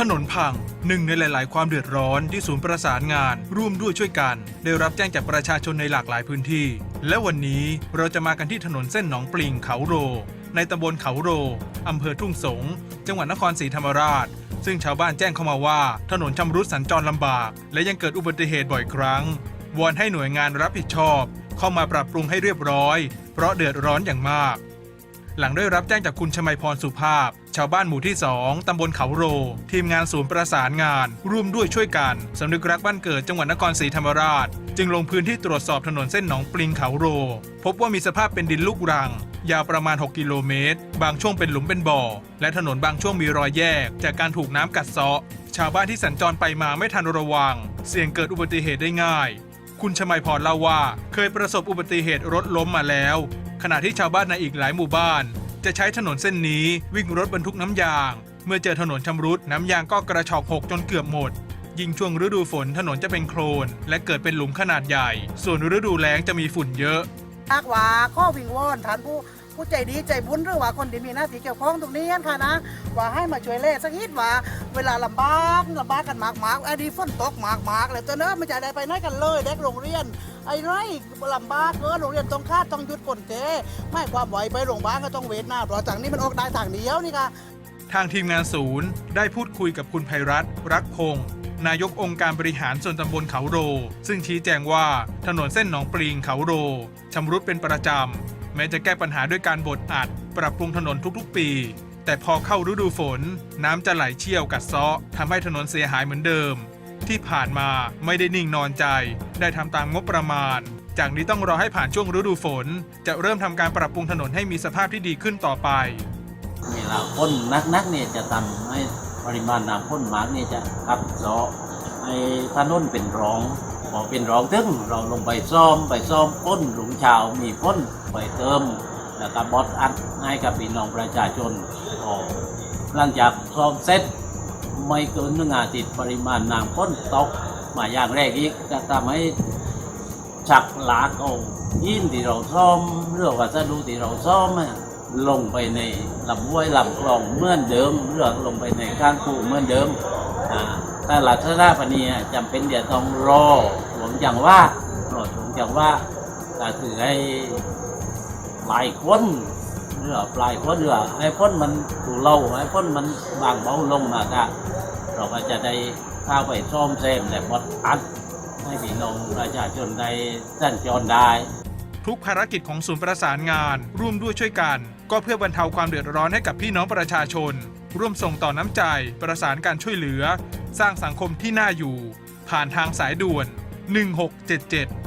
ถนนพังหนึ่งในหลาย ๆ ความเดือดร้อนที่ศูนย์ประสานงาน ร่วมด้วยช่วยกัน ได้รับแจ้งจากประชาชนในหลากหลายพื้นที่ และวันนี้เราจะมากันที่ถนนเส้นหนองปลิงเขาโร ในตำบลเขาโรอำเภอทุ่งสง จังหวัดนครศรีธรรมราช ซึ่งชาวบ้านแจ้งเข้ามาว่า ถนนชำรุดสัญจรลำบาก และยังเกิดอุบัติเหตุบ่อยครั้งวอนให้หน่วยงานรับผิดชอบ เข้ามาปรับปรุงให้เรียบร้อย เพราะเดือดร้อนอย่างมาก หลังได้รับแจ้งจากคุณชมัยพรสุภาพ ชาวบ้านหมู่ที่ 2 ตำบลเขาโร ทีมงานศูนย์ประสานงาน ร่วมด้วยช่วยกัน สำนึกรักบ้านเกิดจังหวัดนครศรีธรรมราช จึงลงพื้นที่ตรวจสอบถนนเส้นหนองปลิงเขาโร พบว่ามีสภาพเป็นดินลูกรัง ยาวประมาณ 6 กิโลเมตร บางช่วงเป็นหลุมเป็นบ่อ และถนนบางช่วงมีรอยแยก จากการถูกน้ำกัดเซาะ ชาวบ้านที่สัญจรไปมาไม่ทันระวัง เสี่ยงเกิดอุบัติเหตุได้ง่าย คุณชมัยพรเล่าว่า เคยประสบอุบัติเหตุรถล้มมาแล้ว ขณะที่ชาวบ้านในอีกหลายหมู่บ้าน จะใช้ถนนเส้นนี้วิ่งรถบรรทุกน้ำยาง เมื่อเจอถนนชำรุดน้ำยางก็กระชอกหกจนเกือบหมด ยิ่งช่วงฤดูฝนถนนจะเป็นโคลน และเกิดเป็นหลุมขนาดใหญ่ ส่วนฤดูแล้งจะมีฝุ่นเยอะหากว่าข้อวิงวอนฐานผู้ผู้ใจดีใจบุญหรือว่าคนที่มีหน้าที่เกี่ยวข้องตรงนี้นค่ะนะ ว่าให้มาช่วยเล่สักนิดว่า เวลาลำบากลำบากกันมากมากๆไอ้ดีฝนตกมากมากๆเลยตัวเนอะมันจะได้ไปไหนกันเลยเด็กโรงเรียน ไอ้ไรลำบากเออโรงเรียนต้องคาดต้องหยุดก่นเจไม่ความไหวไปโรงพยาบาลก็ต้องเวทหน้าเพราะจากนี้มันออกได้ทางเดียวนี่ค่ะทางทีมงานศูนย์ได้พูดคุยกับคุณภัยรัตน์รักพงศ์นายกองค์การบริหารส่วนตำบลเขาโร ซึ่งชี้แจงว่าถนนเส้นหนองปลิงเขาโรชำรุดเป็นประจำ แม้จะแก้ปัญหาด้วยการบดอัด ปรับปรุงถนนทุกๆ ปี แต่พอเข้าฤดูฝน น้ำจะไหลเชี่ยวกัดเซาะทำให้ถนนเสียหายเหมือนเดิม ที่ผ่านมาไม่ได้นิ่งนอนใจ ได้ทำตามงบประมาณ จากนี้ต้องรอให้ผ่านช่วงฤดูฝน จะเริ่มทำการปรับปรุงถนนให้มีสภาพที่ดีขึ้นต่อไป เวลาพ่นนักๆเนี่ยจะทำให้ปริมาณน้ำพ่นมากเนี่ยจะกัดเซาะให้ถนนเป็นร้องพอเป็นร้องตึ้งเราลงไปซ่อมไปซ่อมพ่นหลุมชาวมีพ่นไปเติมแล้วก็บอสอัดให้กับพี่น้องประชาชนพอหลังจากซ่อมเสร็จ ไม่เกินหนึ่งอาทิตย์ปริมาณน้ำพ่นตกมาอย่างแรกอีกจะทำให้ชักลากเอายินที่เราซ่อมเรื่องวัสดุที่เราซ่อมลงไปในลำห้วยลำคลองเหมือนเดิมเรื่องลงไปในข้างคูเหมือนเดิมอ่หลักษณะปนี้จำเป็นเดี๋ยวต้องรอหลวงจังว่ารอหลวงจังว่าก็คือให้ปลายคน เรือปลายคนเรือให้พ้นมันถูเล่าให้พ้นมันบางเบาลงมาก็เราก็จะได้เข้าไปซ่อมแซมและบดอัดให้พี่น้องประชาชนได้สัญจรได้ ทุกภารกิจของศูนย์ประสานงาน ร่วมด้วยช่วยกัน ก็เพื่อบรรเทาความเดือดร้อนให้กับพี่น้องประชาชน ร่วมส่งต่อน้ำใจ ประสานการช่วยเหลือ สร้างสังคมที่น่าอยู่ ผ่านทางสายด่วน 1677